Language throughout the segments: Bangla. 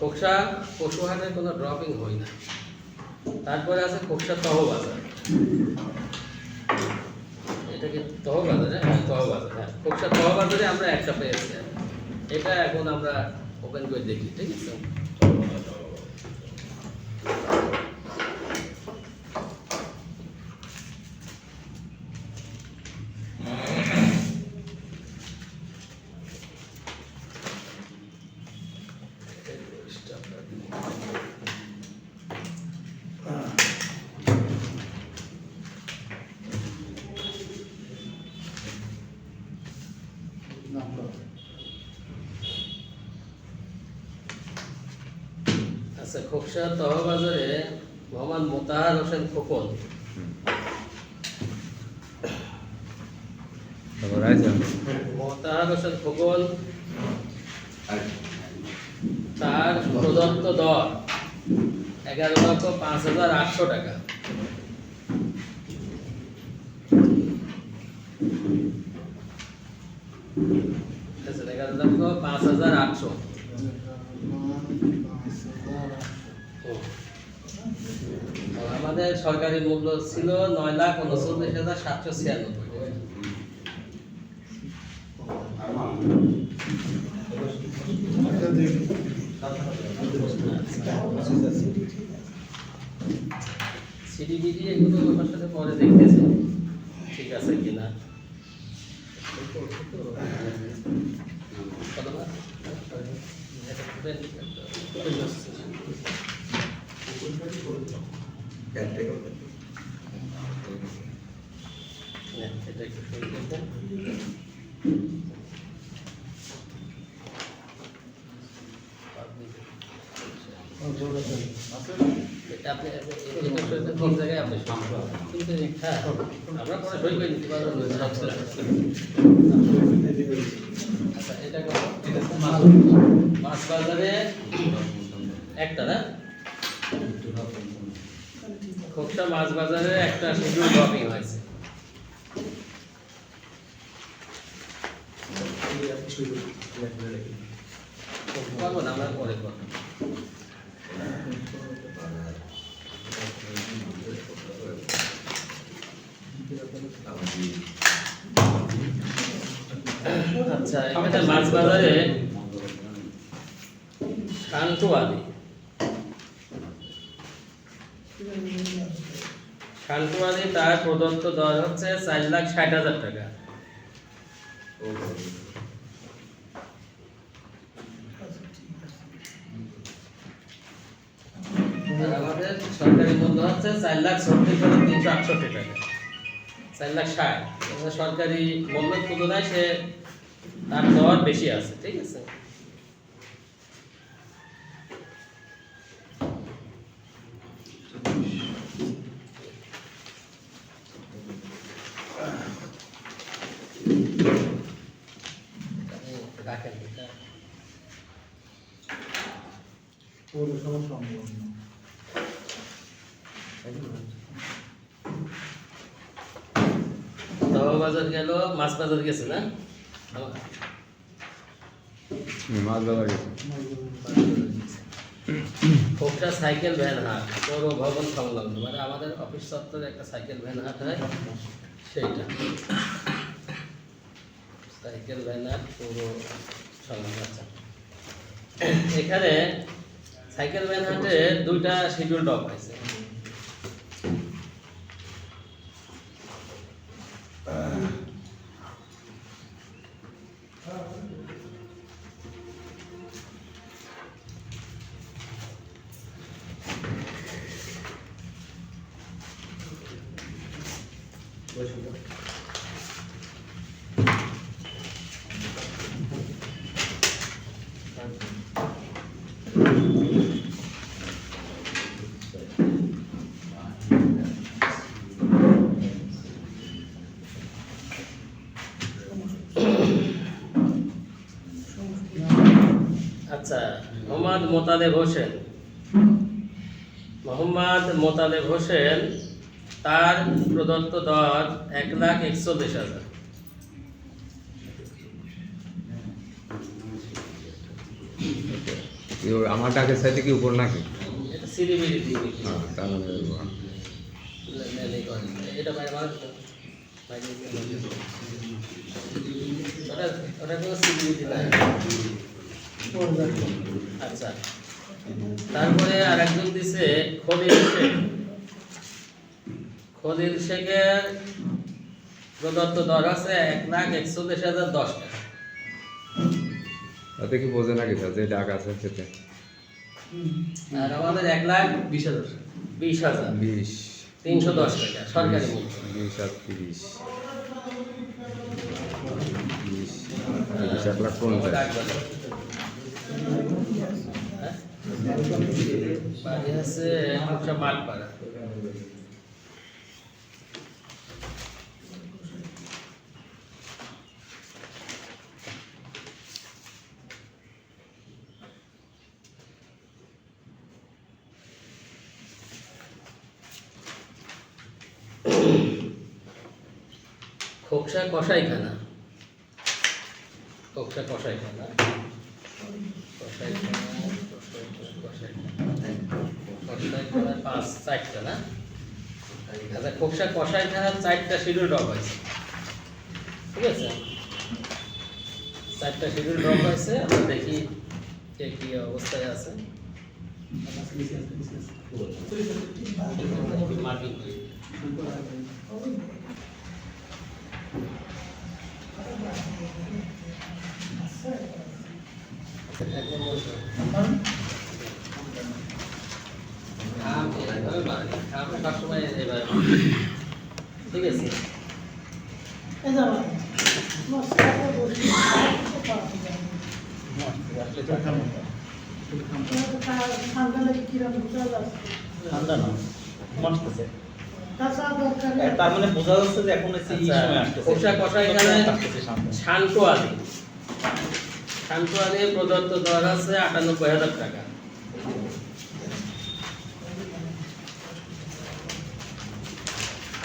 খোকসা পশু হাটের কোনো ড্রপিং হয় না। তারপরে আছে খোকসা তহবাজার। এটাকে তহ বাজারে হ্যাঁ তহবাজার হ্যাঁ। খোকসা তহবাজারে আমরা একটা পেয়েছি এটা এখন আমরা ওপেন করে দেখি, ঠিক আছে? আচ্ছা খোকসা তহবাজারে মোহাম্মদ মোতাহার হোসেন খোকন। মোতাহার হোসেন খোকন তার প্রদত্ত দর এগারো লক্ষ পাঁচ হাজার আটশো টাকা। এগারো লক্ষ পাঁচ হাজার আটশো। আমাদের সরকারি মূল্য ছিল নয় লাখ উনচল্লিশ হাজার সাতশো ছিয়ানব্বই পরে ঠিক আছে কিনা কত না? না, এটা একটু সরিয়ে দেন। এটা আপনি এটা সরিয়ে দেন, কোন জায়গায় আপনি সরিয়ে দেন? হ্যাঁ, আমরা পরে সই করে নিতে পারব আচ্ছা এটা কত? মাছ বাজারে একটা না? খোকসা মাছ বাজারে একটা শিডিউল ড্রপিং হয়েছে। আমরা পরে করব। আচ্ছা তার প্রদত্ত দর হচ্ছে চার লাখ ষাট হাজার টাকা আর আমাদের সরকারি মূল্য হচ্ছে চার লাখ ছত্রিশ হাজার তিনশো আটষট্টি টাকা। চার লাখ ষাট। সরকারি মূল্যের তুলনায় সে তার দর বেশি আছে ঠিক আছে? পৌরসভা সম্পন্ন দাওয়া বাজার গেল মাছ বাজার গেছে না? মাছ বাজার গেছে। খোকটা সাইকেল ভ্যান হাট? পৌর ভবন সংলগ্ন। মানে আমাদের অফিস চত্বরে একটা সাইকেল ভ্যান হাট হয় সেইটা। সাইকেল ভ্যান হাট পৌর সংলগ্ন আচ্ছা এখানে সাইকেল ভ্যান হাটে দুইটা শিডিউল ডক হয়েছে। আচ্ছা মোহাম্মদ মোতালেব হোসেন। মোহাম্মদ মোতালেব হোসেন তার প্রদত্ত দর এক লাখ একচল্লিশ হাজার। আমার ডাকের সাইডে কি উপর নাকি? এটা হ্যাঁ মানে আচ্ছা। তারপরে আর একজন দিছে খলিল শেখ। খলিল শেখের প্রদত্ত দর আছে এক লাখ একচল্লিশ হাজার দশ টাকা। তাতে কি বোঝে না স্যার যে ডাক আছে সেটা আর আমাদের এক লাখ বিশ হাজার। বিশ হাজার। বিশ। তিনশো দশ টাকা সরকারি বিশ আর তিরিশ। বিশ তিরিশ এক লাখ পঞ্চাশ। হ্যাঁ? বাড়ি আছে একটা খোকসা কষাইখানা খোকসা কষাইখানা কষাইখানা কষাইখানা হয়েছে। ঠিক আছে? শিডিউল হয়েছে দেখি কি অবস্থায় আছে। মার্কিং ঠিক আছে। ঠান্ডা না মাসতেছে তার মানে বোঝা যাচ্ছে যে এখন এই আচ্ছা, সময় আসতেছে। কষাইখানায় আসতেছে শান্ত আলী। শান্ত আলী প্রদত্ত দর আছে আটানব্বই হাজার টাকা।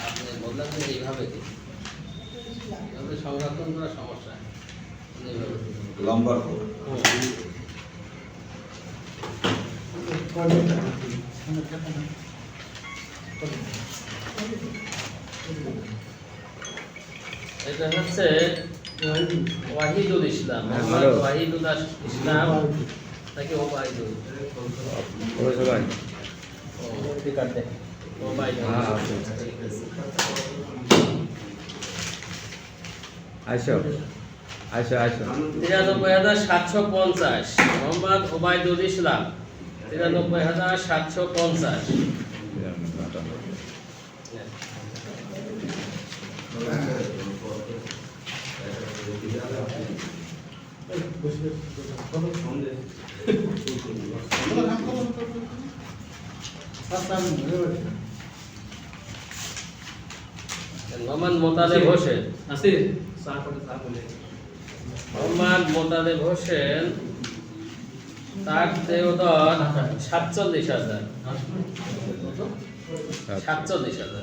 আপনি বললাম যে এইভাবে। এইভাবে সংরক্ষণ করা সমস্যা। এইভাবে দিন। লম্বা এটা হচ্ছে ওয়াহিদুল ইসলাম। হ্যাঁ, মোহাম্মদ ওয়াহিদুল ইসলাম নাকি ওবায়দুল? ওবায়দুল। হ্যাঁ। আইসো। আইসো আইসো। তিরানব্বই হাজার সাতশো পঞ্চাশ। মোহাম্মদ ওবায়দুল ইসলাম। তিরানব্বই হাজার সাতশো পঞ্চাশ। মোহাম্মদ মোতালেব হোসেন আছে চা করে চা বলে মোতালেব হোসেন তার দেওদর সাতচল্লিশ হাজার। সাতচল্লিশ হাজার।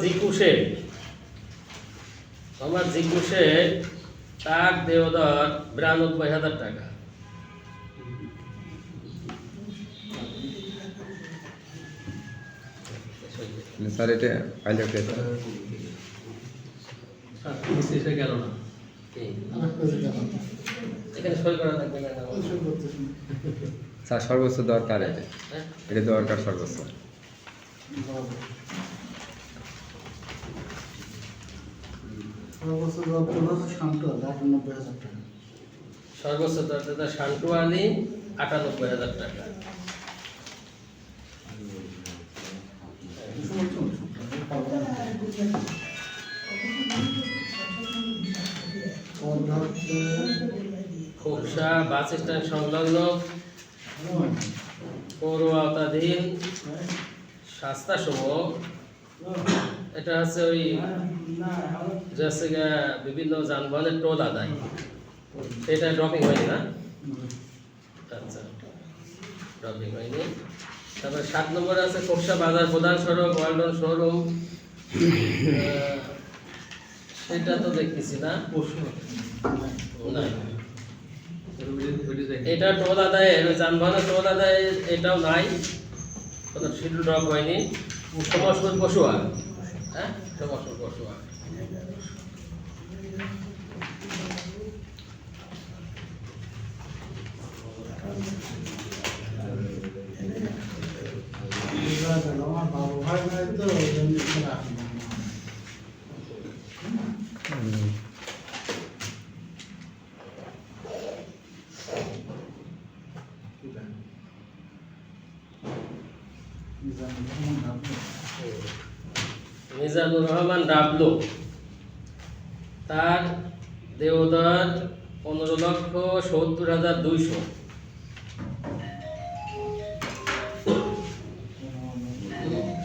পয়সা মোহাম্মদ জিকু শেখ মোহাম্মদ জিকু তার দেওদর বিরানব্বই হাজার টাকা। স্যার এটা ফাইলে কে গেল না। কি? এখানে সই করা লাগবে না। স্যার সর্বোচ্চ দরকার এটা। হ্যাঁ? এটা দরকার সর্বোচ্চ। সর্বোচ্চ হচ্ছে শান্ত আটানব্বই হাজার টাকা। সর্বোচ্চ আলী আটানব্বই হাজার টাকা। খোকসা বাস স্ট্যান্ড সংলগ্ন পৌর আওতাধীন সমূহ এটা হচ্ছে ওই যে হচ্ছে বিভিন্ন যানবাহনের টোল আদায়। সেটা ড্রপিং হয়নি না? আচ্ছা ড্রপিং হয়নি। তারপরে সাত নম্বরে আছে খোকসা বাজার, প্রধান সড়ক, ওয়ালটন শোরুম। সেটা তো দেখতেছি না। এটা টোল আদায়ের যানবাহনের টোল আদায়ের এটাও নাই। কোনো শিডিউল ড্রপ হয়নি। সমস্ত পশু পশুয়া। হ্যাঁ সমস্ত পশুয়া আমার বাবু ভাই নাই তো ওই জন্য এখানে আসলাম না। মিজানুর রহমান ডাক্তার। মিজানুর রহমান ডাবলু তার দেওদার পনেরো লক্ষ সত্তর হাজার দুইশো।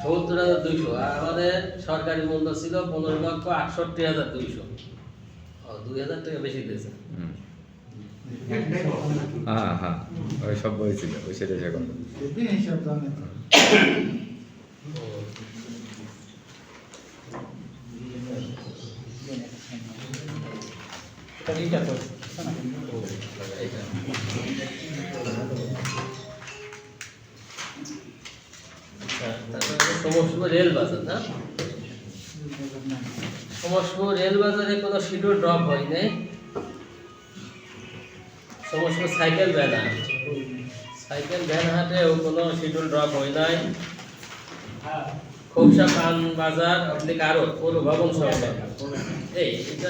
সত্তর হাজার দুইশো। আর আমাদের সরকারি মূল্য ছিল পনেরো লক্ষ আটষট্টি হাজার দুইশো। দুই হাজার টাকা বেশি দিয়েছে। হ্যাঁ হ্যাঁ ওই সব বলছিল ওই সেটা তো। এইটা। তারপরে সমস্ত রেল বাজার সমস্ত রেল কোনো শিডিউল ড্রপ হয়নি। সমস্ত সাইকেল ভ্যান সাইকেল ভ্যান হাটেও কোনো শিডিউল ড্রপ হয় নাই। খোকসা পান বাজার, আপনি কারও পুরো ভবন সহ এই, এটা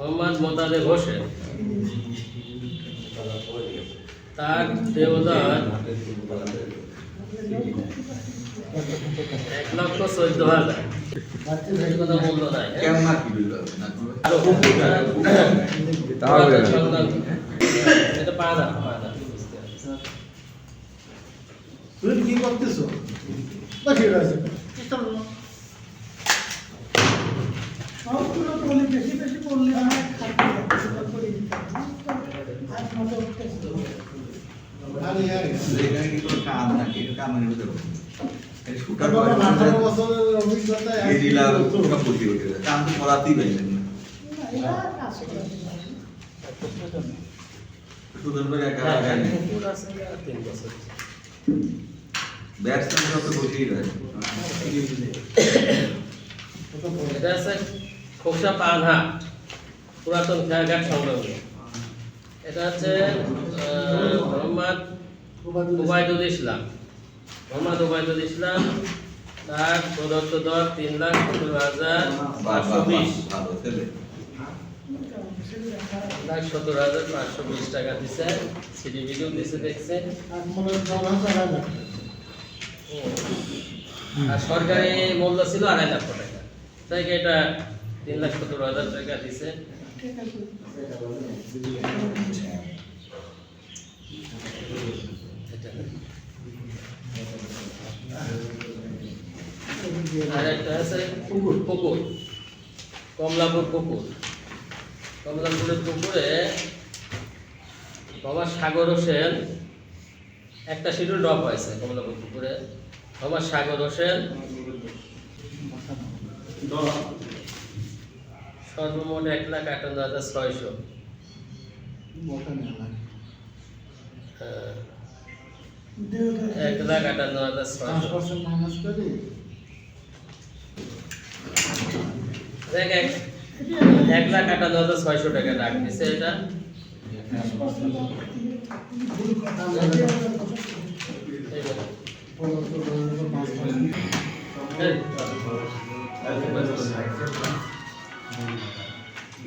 মোহাম্মদ মোতাদেব হোসেন তার দেওদার এক লক্ষ চোদ্দ হাজার মূল্য নাই আরও। এটা বুঝতে পারছি। কি করতেছো সবগুলো করলে বেশি বেশি করলে আমার খাইতে হবে, করে দিতে হবে। আর মতো উঠতেছে। আরে আরে। এখানে কি কোনো কাম নাকি এটা কামের ভিতরে এই শুটার বাবা, আঠারো বছরের অভিজ্ঞতা এই দিলা সব বুঝি হয়ে গেছে কাম তো করাতেই পাইলেন না এরা কাজ করে। সুন্দর করে একা একা নেই পুরো আছে আর তিন বছর। ব্যাটসম্যান সব তো বসেই রয়েছে এটা আছে খোকসা পানহা পুরাতন খেয়াঘাট সংলগ্ন এটা হচ্ছে মোহাম্মদ ওবায়দুল ইসলাম। মোহাম্মদ ওবায়দুল ইসলাম তার প্রদত্ত দর তিন লাখ সতেরো হাজার পাঁচশো বিশ। ভালো ছেলে তিন লাখ সতেরো হাজার পাঁচশো বিশ টাকা দিছে। সিডি ভিডিও দিছে দেখছে। আর সরকারি মূল্য ছিল আড়াই লক্ষ টাকা। তাই কি এটা তিন লাখ সতেরো হাজার টাকা দিছে ঠিক আছে। এটা। আর একটা আছে পুকুর পুকুর। কমলাপুর পুকুর। কমলাপুরের পুকুরে বাবা সাগর হোসেন একটা শিডিউল ড্রপ হয়েছে কমলাপুর পুকুরে। বাবা সাগর হোসেন সর্বমোট এক লাখ আটান্ন হাজার ছয়শো। হ্যাঁ, এক লাখ আটান্ন হাজার ছয়শো। দেখ এক এক লাখ আটান্ন হাজার ছয়শো টাকা ডাক দিছে এটা।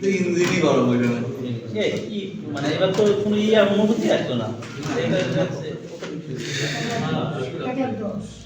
ইঞ্জিনই গরম মানে এবার তো কোনো ইয়ে অনুভূতি আসতো না। 2.